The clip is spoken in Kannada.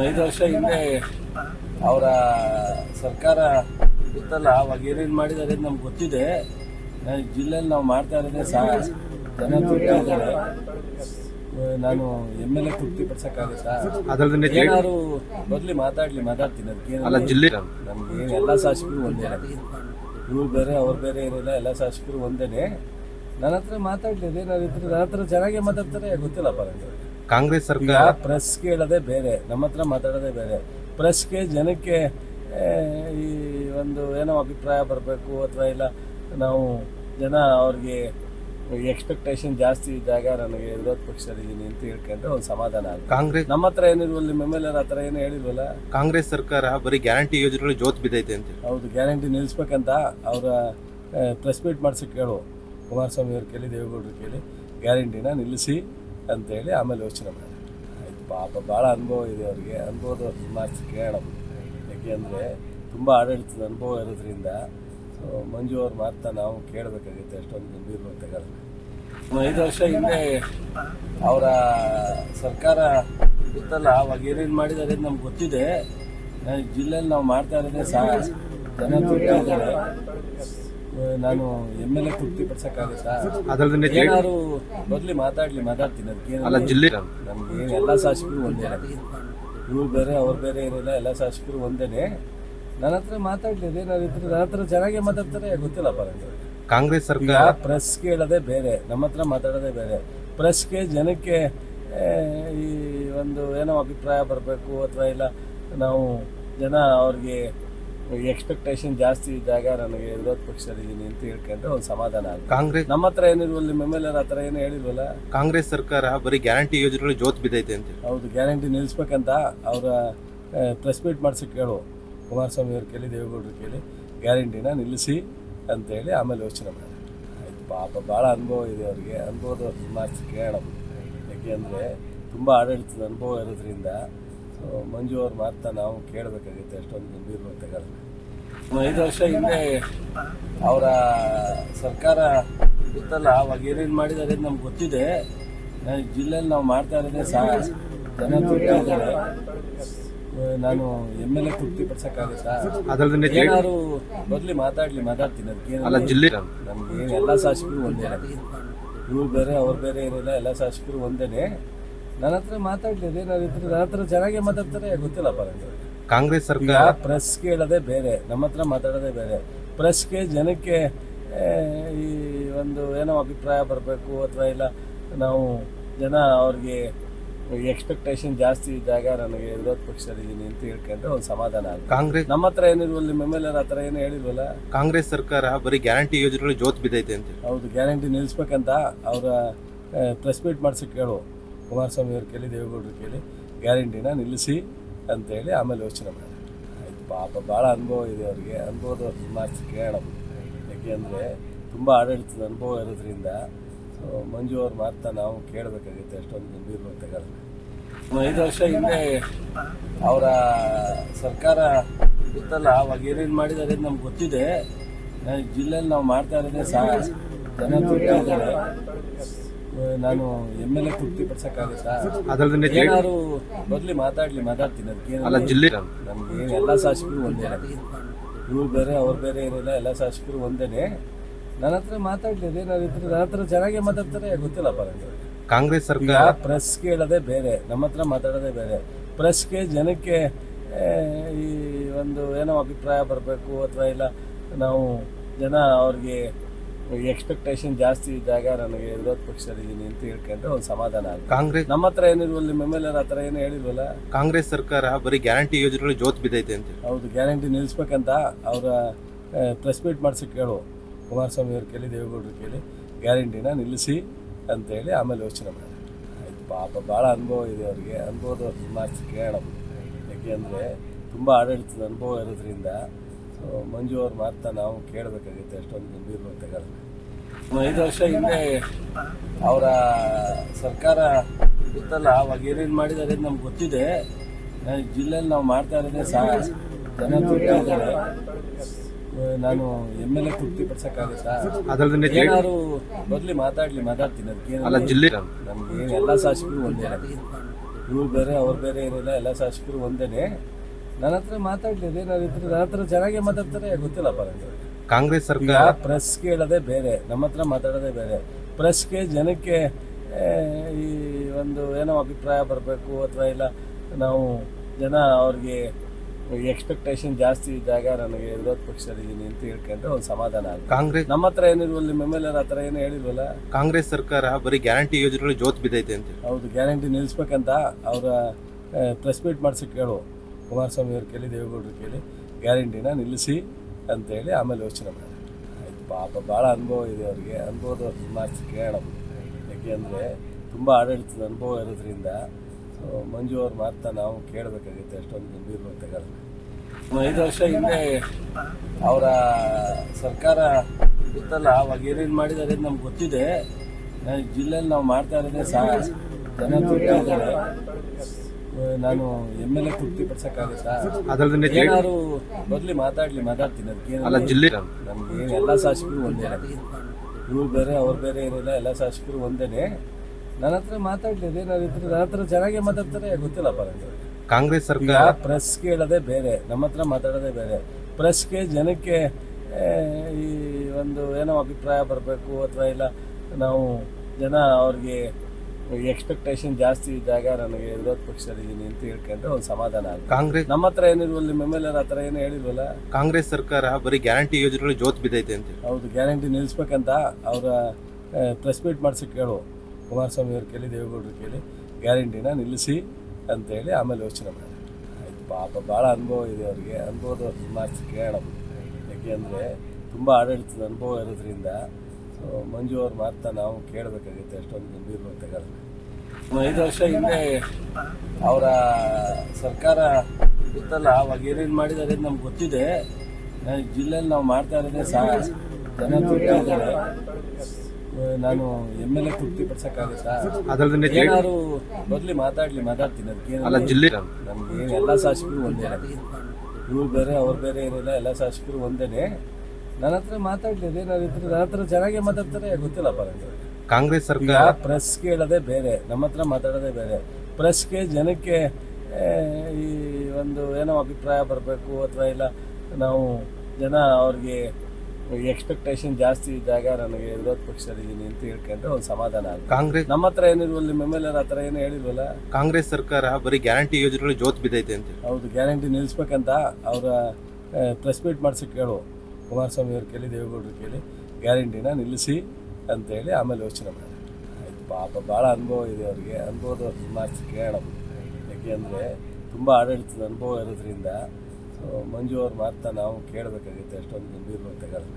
ಒಂದು ಐದು ವರ್ಷ ಹಿಂದೆ ಅವರ ಸರ್ಕಾರ ಇತ್ತಲ್ಲ ಅವಾಗ ಏನೇನು ಮಾಡಿದ್ದಾರೆ ಅಂತ ನಮ್ಗೆ ಗೊತ್ತಿದೆ. ಜಿಲ್ಲೆಯಲ್ಲಿ ನಾವು ಮಾಡ್ತಾ ಇರೋದೇ ಸಹ ಜನ ನಾನು ಎಂ ಎಲ್ ಎ ತೃಪ್ತಿ ಪಡಿಸಕ್ಕಾಗತ್ತಾ? ಏನಾದ್ರು ಬರಲಿ ಮಾತಾಡ್ಲಿ ಮಾತಾಡ್ತೀನಿ. ಅದಕ್ಕೆ ಜಿಲ್ಲೆ ನಮ್ಗೆ ಎಲ್ಲ ಶಾಸಕರು ಒಂದೇ ಇವ್ರು ಬೇರೆ ಅವ್ರು ಬೇರೆ ಏನಿಲ್ಲ ಎಲ್ಲ ಶಾಸಕರು ಒಂದೇನೆ. ನನ್ನ ಹತ್ರ ಮಾತಾಡ್ಲಿ ಅದೇನಾದ್ರು ಇದ್ರೆ ನನ್ನ ಹತ್ರ ಚೆನ್ನಾಗೇ ಮಾತಾಡ್ತಾರೆ ಗೊತ್ತಿಲ್ಲಪ್ಪ ನನಗೆ ಕಾಂಗ್ರೆಸ್ ಸರ್ಕಾರ? ಪ್ರೆಸ್ ಕೇಳೋದೇ ಬೇರೆ ನಮ್ಮ ಹತ್ರ ಮಾತಾಡೋದೇ ಬೇರೆ. ಪ್ರೆಸ್ಗೆ ಜನಕ್ಕೆ ಈ ಒಂದು ಏನೋ ಅಭಿಪ್ರಾಯ ಬರಬೇಕು ಅಥವಾ ಇಲ್ಲ ನಾವು ಜನ ಅವ್ರಿಗೆ ಎಕ್ಸ್ಪೆಕ್ಟೇಷನ್ ಜಾಸ್ತಿ ಇದ್ದಾಗ ನನಗೆ ವಿರೋಧ ಪಕ್ಷದಲ್ಲಿದ್ದೀನಿ ಅಂತ ಹೇಳ್ಕೊಂಡ್ರೆ ಒಂದು ಸಮಾಧಾನ ಆಗುತ್ತೆ. ಕಾಂಗ್ರೆಸ್ ನಮ್ಮ ಹತ್ರ ಏನಿಲ್ವಲ್ಲ ನಿಮ್ಮ ಎಂ ಎಲ್ ಎರ್ ಹತ್ರ ಏನು ಹೇಳಿಲ್ವಲ್ಲ? ಕಾಂಗ್ರೆಸ್ ಸರ್ಕಾರ ಬರೀ ಗ್ಯಾರಂಟಿ ಯೋಜನೆಗಳು ಜೋತ್ ಬಿದ್ದೈತೆ ಅಂತ ಹೌದು ಗ್ಯಾರಂಟಿ ನಿಲ್ಲಿಸ್ಬೇಕಂತ ಅವರ ಪ್ರೆಸ್ ಮೀಟ್ ಮಾಡಿಸಿ ಕೇಳು. ಕುಮಾರಸ್ವಾಮಿ ಅವ್ರು ಕೇಳಿ ದೇವೇಗೌಡರು ಕೇಳಿ ಗ್ಯಾರಂಟಿನ ನಿಲ್ಲಿಸಿ. ಅಂತೇಳಿ ಆಮೇಲೆ ಯೋಚನೆ ಮಾಡಿ. ಆಯ್ತು, ಪಾಪ ಭಾಳ ಅನುಭವ ಇದೆ ಅವರಿಗೆ. ಅನುಭವದ ಮಾತು ಕೇಳೋಣ. ಯಾಕೆಂದರೆ ತುಂಬ ಆಡಳಿತದ ಅನುಭವ ಇರೋದ್ರಿಂದ, ಸೊ ಮಂಜು ಅವ್ರ ಮಾತನ್ನ ನಾವು ಕೇಳಬೇಕಾಗುತ್ತೆ ಅಷ್ಟೊಂದು ಗಂಭೀರವಾಗಿ ತಗೊಳ್ಳೋಣ ಒಂದು ಐದು ವರ್ಷ ಹಿಂದೆ ಅವರ ಸರ್ಕಾರ ಗೊತ್ತಲ್ಲ, ಅವಾಗ ಏನೇನು ಮಾಡಿದ್ದಾರೆ ಅಂತ ನಮ್ಗೆ ಗೊತ್ತಿದೆ. ಜಿಲ್ಲೆಯಲ್ಲಿ ನಾವು ಮಾಡ್ತಾ ಇರೋದೇ ಸಹ ಜನ ತುಂಬ ಇದ್ದಾರೆ ನಾನು ಎಂ ಎಲ್ ಎ ತೃಪ್ತಿ ಪಡಿಸಕ್ಕಾಗತ್ತಾ? ಅದಲ್ಲದೆ ಏನಾದ್ರು ಬರ್ಲಿ ಮಾತಾಡ್ಲಿ ಮಾತಾಡ್ತೀನಿ. ಅದಕ್ಕೆ ಜಿಲ್ಲೆ ನಮ್ಗೆ ಎಲ್ಲ ಶಾಸಕರು ಒಂದೇ ಇವ್ರು ಬೇರೆ ಅವ್ರು ಬೇರೆ ಏನಿಲ್ಲ ಎಲ್ಲ ಶಾಸಕರು ಒಂದೇನೆ. ನನ್ನ ಹತ್ರ ಮಾತಾಡ್ಲಿ ಇದ್ರೆ ನನ್ನ ಹತ್ರ ಚೆನ್ನಾಗಿ ಮಾತಾಡ್ತಾರೆ ಗೊತ್ತಿಲ್ಲಪ್ಪ ನನಗೆ ಕಾಂಗ್ರೆಸ್ ಸರ್ಕಾರ ಪ್ರೆಸ್ ಕೇಳೋದೇ ಬೇರೆ ನಮ್ಮ ಹತ್ರ ಮಾತಾಡೋದೇ ಬೇರೆ. ಪ್ರೆಸ್ಗೆ ಜನಕ್ಕೆ ಈ ಒಂದು ಏನೋ ಅಭಿಪ್ರಾಯ ಬರಬೇಕು ಅಥವಾ ಇಲ್ಲ ನಾವು ಜನ ಅವ್ರಿಗೆ ಎಕ್ಸ್ಪೆಕ್ಟೇಷನ್ ಜಾಸ್ತಿ ಇದ್ದಾಗ ನನಗೆ ವಿರೋಧ ಪಕ್ಷದಲ್ಲಿದ್ದೀನಿ ಅಂತ ಹೇಳ್ಕೊಂಡ್ರೆ ಒಂದು ಸಮಾಧಾನ ಆಗುತ್ತೆ. ಕಾಂಗ್ರೆಸ್ ನಮ್ಮ ಹತ್ರ ಏನಿರುವಲ್ಲಿ ಎರ್ ಹತ್ರ ಏನು ಹೇಳಿಲ್ವಲ್ಲ? ಕಾಂಗ್ರೆಸ್ ಸರ್ಕಾರ ಬರೀ ಗ್ಯಾರಂಟಿ ಯೋಜನೆಗಳು ಜೋತ್ ಬಿದ್ದೈತೆ ಅಂತ ಹೌದು ಗ್ಯಾರಂಟಿ ನಿಲ್ಲಿಸ್ಬೇಕಂತ ಅವರ ಪ್ರೆಸ್ ಮೀಟ್ ಮಾಡಿಸಿ ಕೇಳು. ಕುಮಾರಸ್ವಾಮಿ ಅವ್ರು ಕೇಳಿ ದೇವೇಗೌಡರು ಕೇಳಿ ಗ್ಯಾರಂಟಿನ ನಿಲ್ಲಿಸಿ ಅಂತೇಳಿ ಆಮೇಲೆ ಯೋಚನೆ ಮಾಡಿ. ಆಯ್ತು ಪಾಪ ಭಾಳ ಅನುಭವ ಇದೆ ಅವರಿಗೆ. ಅನುಭವದ ಮಾತು ಕೇಳೋಣ. ಯಾಕೆಂದರೆ ತುಂಬ ಆಡಳಿತದ ಅನುಭವ ಇರೋದ್ರಿಂದ ಮಂಜು ಅವ್ರ ಮಾತನ್ನ ನಾವು ಕೇಳಬೇಕಾಗುತ್ತೆ ಅಷ್ಟೊಂದು ಗಂಭೀರವಾಗಿ ಒಂದು ಐದು ವರ್ಷ ಹಿಂದೆ ಅವರ ಸರ್ಕಾರ ಇತ್ತಲ್ಲ ಅವಾಗ ಏನೇನು ಮಾಡಿದ್ದಾರೆ ನಮ್ಗೆ ಗೊತ್ತಿದೆ. ಜಿಲ್ಲೆಯಲ್ಲಿ ನಾವು ಮಾಡ್ತಾ ಇರೋದೇ ಸಹ ಜನ ನಾನು ಎಂ ಎಲ್ ಎ ತೃಪ್ತಿ ಪಡಿಸಕ್ಕಾಗತ್ತಾ? ಏನಾದ್ರು ಬರ್ಲಿ ಮಾತಾಡ್ಲಿ ಮಾತಾಡ್ತೀನಿ ಅದಕ್ಕೆ ಜಿಲ್ಲೆ ನಮ್ಗೆ ಎಲ್ಲ ಶಾಸಕರು ಒಂದೇ ಇವ್ರು ಬೇರೆ ಅವ್ರು ಬೇರೆ ಏನಿಲ್ಲ ಎಲ್ಲ ಶಾಸಕರು ಒಂದೇನೆ. ನನ್ನ ಹತ್ರ ಮಾತಾಡ್ಲಿದೆ ನನ್ನ ಹತ್ರ ಚೆನ್ನಾಗಿ ಮಾತಾಡ್ತಾರೆ ಗೊತ್ತಿಲ್ಲಪ್ಪ ನನಗೆ ಕಾಂಗ್ರೆಸ್ ಸರ್ಕಾರ ಪ್ರೆಸ್ ಕೇಳೋದೇ ಬೇರೆ ನಮ್ಮ ಹತ್ರ ಮಾತಾಡೋದೇ ಬೇರೆ. ಪ್ರೆಸ್ಗೆ ಜನಕ್ಕೆ ಈ ಒಂದು ಏನೋ ಅಭಿಪ್ರಾಯ ಬರಬೇಕು ಅಥವಾ ಇಲ್ಲ ನಾವು ಜನ ಅವ್ರಿಗೆ ಎಕ್ಸ್ಪೆಕ್ಟೇಷನ್ ಜಾಸ್ತಿ ಇದ್ದಾಗ ನನಗೆ ವಿರೋಧ ಪಕ್ಷದಲ್ಲಿದ್ದೀನಿ ಅಂತ ಹೇಳ್ಕೊಂಡ್ರೆ ಒಂದು ಸಮಾಧಾನ ಆಗುತ್ತೆ. ಕಾಂಗ್ರೆಸ್ ನಮ್ಮ ಹತ್ರ ಏನಿಲ್ವಲ್ಲ ನಿಮ್ಮ ಎಂ ಎಲ್ ಎರ್ ಹತ್ರ ಏನು ಹೇಳಿಲ್ವಲ್ಲ ಕಾಂಗ್ರೆಸ್ ಸರ್ಕಾರ ಬರೀ ಗ್ಯಾರಂಟಿ ಯೋಜನೆಗಳು ಜೋತ್ ಬಿದ್ದೈತೆ ಅಂತ ಹೌದು ಗ್ಯಾರಂಟಿ ನಿಲ್ಲಿಸ್ಬೇಕಂತ ಅವರ ಪ್ರೆಸ್ ಮೀಟ್ ಮಾಡಿಸಿ ಕೇಳು. ಕುಮಾರಸ್ವಾಮಿ ಅವ್ರು ಕೇಳಿ, ದೇವೇಗೌಡರು ಕೇಳಿ, ಗ್ಯಾರಂಟಿನ ನಿಲ್ಲಿಸಿ ಅಂತೇಳಿ ಆಮೇಲೆ ಯೋಚನೆ ಮಾಡಿ. ಆಯ್ತು, ಪಾಪ ಭಾಳ ಅನುಭವ ಇದೆ ಅವರಿಗೆ. ಅನುಭವದ ಮಾತು ಕೇಳೋಣ. ಯಾಕೆಂದರೆ ತುಂಬ ಆಡಳಿತದ ಅನುಭವ ಇರೋದ್ರಿಂದ, ಸೊ ಮಂಜು ಅವ್ರ ಮಾತನ್ನ ನಾವು ಕೇಳಬೇಕಾಗಿತ್ತು, ಎಷ್ಟೊಂದು ಗಂಭೀರವಾಗಿ ತಗೊಳ್ಳೋಣ ಐದು ವರ್ಷ ಹಿಂದೆ ಅವರ ಸರ್ಕಾರ ಗೊತ್ತಲ್ಲ, ಅವಾಗ ಏನೇನು ಮಾಡಿದ್ದಾರೆ ಅಂತ ನಮ್ಗೆ ಗೊತ್ತಿದೆ. ಜಿಲ್ಲೆಯಲ್ಲಿ ನಾವು ಮಾಡ್ತಾ ಇರೋದೇ ಸಹ ಜನ ಇದ್ದಾರೆ ನಾನು ಎಂ ಎಲ್ ಎ ತೃಪ್ತಿ ಪಡಿಸಕ್ಕಾಗತ್ತಾ? ಅದಲ್ಲದೆ ಏನಾದ್ರು ಬರ್ಲಿ ಮಾತಾಡ್ಲಿ ಮಾತಾಡ್ತೀನಿ ಅದಕ್ಕೆ ಜಿಲ್ಲೆ ನಮ್ಗೆ ಎಲ್ಲ ಶಾಸಕರು ಒಂದೇ ಇವ್ರು ಬೇರೆ ಅವ್ರು ಬೇರೆ ಏನಿಲ್ಲ ಎಲ್ಲ ಶಾಸಕರು ಒಂದೇನೆ ನನ್ನ ಹತ್ರ ಮಾತಾಡ್ಲಿ ಅದೇನಾದ್ರು ಇದ್ರೆ ನನ್ನ ಹತ್ರ ಚೆನ್ನಾಗಿ ಮಾತಾಡ್ತಾರೆ ಗೊತ್ತಿಲ್ಲಪ್ಪ ನನಗೆ ಕಾಂಗ್ರೆಸ್ ಸರ್ಕಾರ ಪ್ರೆಸ್ ಕೇಳೋದೇ ಬೇರೆ ನಮ್ಮ ಹತ್ರ ಮಾತಾಡೋದೇ ಬೇರೆ. ಪ್ರೆಸ್ಗೆ ಜನಕ್ಕೆ ಈ ಒಂದು ಏನೋ ಅಭಿಪ್ರಾಯ ಬರಬೇಕು ಅಥವಾ ಇಲ್ಲ ನಾವು ಜನ ಅವ್ರಿಗೆ ಎಕ್ಸ್ಪೆಕ್ಟೇಷನ್ ಜಾಸ್ತಿ ಇದ್ದಾಗ ನನಗೆ ವಿರೋಧ ಪಕ್ಷದಲ್ಲಿದ್ದೀನಿ ಅಂತ ಹೇಳ್ಕೊಂಡ್ರೆ ಒಂದು ಸಮಾಧಾನ ಆಗುತ್ತೆ. ಕಾಂಗ್ರೆಸ್ ನಮ್ಮ ಹತ್ರ ಎಲ್ ಎರ್ ಹತ್ರ ಏನು ಹೇಳಿಲ್ವಲ್ಲ? ಕಾಂಗ್ರೆಸ್ ಸರ್ಕಾರ ಬರೀ ಗ್ಯಾರಂಟಿ ಯೋಜನೆಗಳು ಜೋತ್ ಬಿದ್ದೈತೆ ಅಂತ ಹೌದು ಗ್ಯಾರಂಟಿ ನಿಲ್ಲಿಸ್ಬೇಕಂತ ಅವರ ಪ್ರೆಸ್ ಮೀಟ್ ಮಾಡಿಸಿ ಕೇಳು. ಕುಮಾರಸ್ವಾಮಿ ಅವ್ರು ಕೇಳಿ ದೇವೇಗೌಡರು ಕೇಳಿ ಗ್ಯಾರಂಟಿನ ನಿಲ್ಲಿಸಿ ಅಂತ ಹೇಳಿ ಆಮೇಲೆ ಯೋಚನೆ ಮಾಡಿ. ಆಯ್ತು ಪಾಪ ಭಾಳ ಅನುಭವ ಇದೆ ಅವರಿಗೆ. ಅನುಭವದ ಮಾತು ಕೇಳೋಣ. ಯಾಕೆಂದರೆ ತುಂಬ ಆಡಳಿತದ ಅನುಭವ ಇರೋದ್ರಿಂದ ಮಂಜು ಅವ್ರ ಮಾತನ್ನ ನಾವು ಕೇಳಬೇಕಾಗಿತ್ತು ಅಷ್ಟೊಂದು ಗಂಭೀರವಾಗಿ ಒಂದು ಐದು ವರ್ಷ ಹಿಂದೆ ಅವರ ಸರ್ಕಾರ ಇತ್ತಲ್ಲ ಅವಾಗ ಏನೇನು ಮಾಡಿದ್ದಾರೆ ನಮ್ಗೆ ಗೊತ್ತಿದೆ. ಜಿಲ್ಲೆಯಲ್ಲಿ ನಾವು ಮಾಡ್ತಾ ಇರೋದೇ ಸಹ ಜನ ಇದ್ದಾರೆ. ನಾನು ಎಂ ಎಲ್ ಎ ತೃಪ್ತಿ ಪಡಿಸಕ್ಕಾಗತ್ತಾ? ಏನಾದ್ರು ಬರ್ಲಿ ಮಾತಾಡ್ಲಿ ಮಾತಾಡ್ತೀನಿ ಅದಕ್ಕೆ ನಮ್ಗೆ ಎಲ್ಲ ಶಾಸಕರು ಒಂದೇ ಇವ್ರು ಬೇರೆ ಅವ್ರು ಬೇರೆ ಏನಿಲ್ಲ ಎಲ್ಲ ಶಾಸಕರು ಒಂದೇನೆ. ನನ್ನ ಹತ್ರ ಮಾತಾಡ್ಲಿದೆ ನನ್ನ ಹತ್ರ ನನ್ನ ಹತ್ರ ಚೆನ್ನಾಗಿ ಮಾತಾಡ್ತಾರೆ ಗೊತ್ತಿಲ್ಲಪ್ಪ ನನಗೆ ಕಾಂಗ್ರೆಸ್ ಸರ್ಕಾರ ಪ್ರೆಸ್ ಕೇಳೋದೇ ಬೇರೆ ನಮ್ಮ ಹತ್ರ ಮಾತಾಡೋದೇ ಬೇರೆ. ಪ್ರೆಸ್ಗೆ ಜನಕ್ಕೆ ಈ ಒಂದು ಏನೋ ಅಭಿಪ್ರಾಯ ಬರಬೇಕು ಅಥವಾ ಇಲ್ಲ ನಾವು ಜನ ಅವ್ರಿಗೆ ಎಕ್ಸ್ಪೆಕ್ಟೇಷನ್ ಜಾಸ್ತಿ ಇದ್ದಾಗ ನನಗೆ ವಿರೋಧ ಪಕ್ಷದಲ್ಲಿದ್ದೀನಿ ಅಂತ ಹೇಳ್ಕೊಂಡ್ರೆ ಒಂದು ಸಮಾಧಾನ ಆಗುತ್ತೆ. ಕಾಂಗ್ರೆಸ್ ನಮ್ಮ ಹತ್ರ ಏನಿಲ್ವಲ್ಲ ನಿಮ್ಮ ಎಂ ಎಲ್ ಆ ಥರ ಏನು ಹೇಳಿಲ್ವಲ್ಲ? ಕಾಂಗ್ರೆಸ್ ಸರ್ಕಾರ ಬರೀ ಗ್ಯಾರಂಟಿ ಯೋಜನೆಗಳು ಜೋತ್ ಬಿದ್ದೈತೆ ಅಂತ ಹೌದು ಗ್ಯಾರಂಟಿ ನಿಲ್ಲಿಸ್ಬೇಕಂತ ಅವರ ಪ್ರೆಸ್ ಮೀಟ್ ಮಾಡಿಸಿ ಕೇಳು. ಕುಮಾರಸ್ವಾಮಿ ಅವ್ರು ಕೇಳಿ, ದೇವೇಗೌಡರು ಕೇಳಿ, ಗ್ಯಾರಂಟಿನ ನಿಲ್ಲಿಸಿ ಅಂತೇಳಿ ಆಮೇಲೆ ಯೋಚನೆ ಮಾಡಿ. ಆಯ್ತು, ಪಾಪ ಭಾಳ ಅನುಭವ ಇದೆ ಅವರಿಗೆ. ಅನುಭವದ ಮಾತು ಕೇಳೋಣ. ಯಾಕೆಂದರೆ ತುಂಬ ಆಡಳಿತದ ಅನುಭವ ಇರೋದ್ರಿಂದ, ಸೊ ಮಂಜು ಅವ್ರ ಮಾತನ್ನ ನಾವು ಕೇಳಬೇಕಾಗಿತ್ತು, ಎಷ್ಟೊಂದು ಗಂಭೀರವಾಗಿ ತಗೊಳ್ಳೋಣ ಐದು ವರ್ಷ ಹಿಂದೆ ಅವರ ಸರ್ಕಾರ ಗೊತ್ತಲ್ಲ, ಅವಾಗ ಏನೇನು ಮಾಡಿದ್ದಾರೆ ಅಂತ ನಮ್ಗೆ ಗೊತ್ತಿದೆ. ಜಿಲ್ಲೆಯಲ್ಲಿ ನಾವು ಮಾಡ್ತಾ ಇರೋದೇ ಸಹ ಜನ ತೃಪ್ತಿ ಇದ್ದಾರೆ ನಾನು ಎಂ ಎಲ್ ಎ ತೃಪ್ತಿ ಪಡಿಸಕ್ಕಾಗತ್ತಾ? ಅದಲ್ಲದೆ ಏನಾದ್ರು ಬರ್ಲಿ ಮಾತಾಡ್ಲಿ ಮಾತಾಡ್ತೀನಿ ಅದಕ್ಕೆ ಜಿಲ್ಲೆ ನಮ್ಗೆ ಎಲ್ಲ ಶಾಸಕರು ಒಂದೇ ಇವ್ರು ಬೇರೆ ಅವ್ರು ಬೇರೆ ಏನಿಲ್ಲ ಎಲ್ಲ ಶಾಸಕರು ಒಂದೇನೆ. ನನ್ನ ಹತ್ರ ಮಾತಾಡ್ಲಿ ಏನಾದ್ರು ನನ್ನ ಹತ್ರ ಚೆನ್ನಾಗಿ ಮಾತಾಡ್ತಾರೆ ಗೊತ್ತಿಲ್ಲಪ್ಪ ನನಗೆ ಕಾಂಗ್ರೆಸ್ ಸರ್ಕಾರ ಪ್ರೆಸ್ ಕೇಳದೆ ಬೇರೆ ನಮ್ಮ ಹತ್ರ ಮಾತಾಡೋದೇ ಬೇರೆ. ಪ್ರೆಸ್ಗೆ ಜನಕ್ಕೆ ಈ ಒಂದು ಏನೋ ಅಭಿಪ್ರಾಯ ಬರಬೇಕು ಅಥವಾ ಇಲ್ಲ ನಾವು ಜನ ಅವ್ರಿಗೆ ಎಕ್ಸ್ಪೆಕ್ಟೇಷನ್ ಜಾಸ್ತಿ ಇದ್ದಾಗ ನನಗೆ ವಿರೋಧ ಪಕ್ಷದಲ್ಲಿದ್ದೀನಿ ಅಂತ ಹೇಳ್ಕೊಂಡ್ರೆ ಒಂದು ಸಮಾಧಾನ ಆಗುತ್ತೆ. ಕಾಂಗ್ರೆಸ್ ನಮ್ಮ ಹತ್ರ ಏನಿರುವಲ್ಲಿ ಆ ಥರ ಏನು ಹೇಳಿಲ್ವಲ್ಲ? ಕಾಂಗ್ರೆಸ್ ಸರ್ಕಾರ ಬರೀ ಗ್ಯಾರಂಟಿ ಯೋಜನೆಗಳು ಜೋತ್ ಬಿದ್ದೈತೆ ಅಂತ ಹೌದು ಗ್ಯಾರಂಟಿ ನಿಲ್ಲಿಸ್ಬೇಕಂತ ಅವರ ಪ್ರೆಸ್ ಮೀಟ್ ಮಾಡಿಸಿ ಕೇಳು. ಕುಮಾರಸ್ವಾಮಿ ಅವ್ರು ಕೇಳಿ ದೇವೇಗೌಡರು ಕೇಳಿ ಗ್ಯಾರಂಟಿನ ನಿಲ್ಲಿಸಿ ಅಂತ ಹೇಳಿ ಆಮೇಲೆ ಯೋಚನೆ ಮಾಡಿ. ಆಯ್ತು ಪಾಪ ಭಾಳ ಅನುಭವ ಇದೆ ಅವರಿಗೆ. ಅನುಭವದ ಮಾತು ಕೇಳೋಣ. ಯಾಕೆಂದರೆ ತುಂಬ ಆಡಳಿತದ ಅನುಭವ ಇರೋದ್ರಿಂದ ಮಂಜು ಅವ್ರ ಮಾತನ್ನ ನಾವು ಕೇಳಬೇಕಾಗುತ್ತೆ ಅಷ್ಟೊಂದು ಗಂಭೀರವಾಗಿ ತಗೊಳ್ಳೋಣ ಐದು ವರ್ಷ ಹಿಂದೆ ಅವರ ಸರ್ಕಾರ ಇತ್ತಲ್ಲ ಅವಾಗ ಏನೇನು ಮಾಡಿದ್ದಾರೆ ನಮ್ಗೆ ಗೊತ್ತಿದೆ. ಜಿಲ್ಲೆಯಲ್ಲಿ ನಾವು ಮಾಡ್ತಾ ಇರೋದೇ ಸಹ ಜನ ತೃಪ್ತಿದ್ದಾರೆ ನಾನು ಎಂ ಎಲ್ ಎ ತೃಪ್ತಿ ಪಡಿಸಕ್ಕಾಗತ್ತಾ? ಏನಾದ್ರು ಮಾತಾಡ್ಲಿ ಮಾತಾಡ್ತೀನಿ ಅದಕ್ಕೆ ಜಿಲ್ಲೆ ನಮ್ಗೆ ಎಲ್ಲ ಶಾಸಕರು ಒಂದೇ ಇವ್ರು ಬೇರೆ ಅವ್ರು ಬೇರೆ ಏನಿಲ್ಲ ಎಲ್ಲ ಶಾಸಕರು ಒಂದೇನೆ. ನನ್ನ ಹತ್ರ ಮಾತಾಡ್ಲಿದೆ ನನ್ನ ಹತ್ರ ನನ್ನ ಹತ್ರ ಚೆನ್ನಾಗಿ ಮಾತಾಡ್ತಾರೆ ಗೊತ್ತಿಲ್ಲಪ್ಪ ನನಗೆ ಕಾಂಗ್ರೆಸ್ ಸರ್ಕಾರ ಪ್ರೆಸ್ ಕೇಳೋದೇ ಬೇರೆ ನಮ್ಮ ಹತ್ರ ಮಾತಾಡೋದೇ ಬೇರೆ. ಪ್ರೆಸ್ಗೆ ಜನಕ್ಕೆ ಈ ಒಂದು ಏನೋ ಅಭಿಪ್ರಾಯ ಬರಬೇಕು ಅಥವಾ ಇಲ್ಲ ನಾವು ಜನ ಅವ್ರಿಗೆ ಎಕ್ಸ್ಪೆಕ್ಟೇಷನ್ ಜಾಸ್ತಿ ಇದ್ದಾಗ ನನಗೆ ವಿರೋಧ ಪಕ್ಷದಲ್ಲಿದ್ದೀನಿ ಅಂತ ಹೇಳ್ಕೊಂಡ್ರೆ ಒಂದು ಸಮಾಧಾನ ಆಗುತ್ತೆ. ಕಾಂಗ್ರೆಸ್ ನಮ್ಮ ಹತ್ರ ಏನಿಲ್ವಲ್ಲ ನಿಮ್ಮ ಎಂ ಎಲ್ ಆ ಥರ ಏನು ಹೇಳಿಲ್ವಲ್ಲ? ಕಾಂಗ್ರೆಸ್ ಸರ್ಕಾರ ಬರೀ ಗ್ಯಾರಂಟಿ ಯೋಜನೆಗಳು ಜೋತ್ ಬಿದ್ದೈತೆ ಅಂತ ಹೌದು ಗ್ಯಾರಂಟಿ ನಿಲ್ಲಿಸ್ಬೇಕಂತ ಅವರ ಪ್ರೆಸ್ ಮೀಟ್ ಮಾಡಿಸಿ ಕೇಳು. ಕುಮಾರಸ್ವಾಮಿ ಅವ್ರು ಕೇಳಿ, ದೇವೇಗೌಡರು ಕೇಳಿ, ಗ್ಯಾರಂಟಿನ ನಿಲ್ಲಿಸಿ ಅಂತೇಳಿ ಆಮೇಲೆ ಯೋಚನೆ ಮಾಡಿ. ಆಯ್ತು, ಪಾಪ ಭಾಳ ಅನುಭವ ಇದೆ ಅವರಿಗೆ. ಅನುಭವದ ಮಾತು ಕೇಳೋಣ. ಯಾಕೆಂದರೆ ತುಂಬ ಆಡಳಿತದ ಅನುಭವ ಇರೋದ್ರಿಂದ ಮಂಜು ಅವ್ರ ಮಾತನ್ನ ನಾವು ಕೇಳಬೇಕಾಗುತ್ತೆ ಅಷ್ಟೊಂದು ಗಂಭೀರವಾಗಿ ತಗೊಳ್ಳೋಣ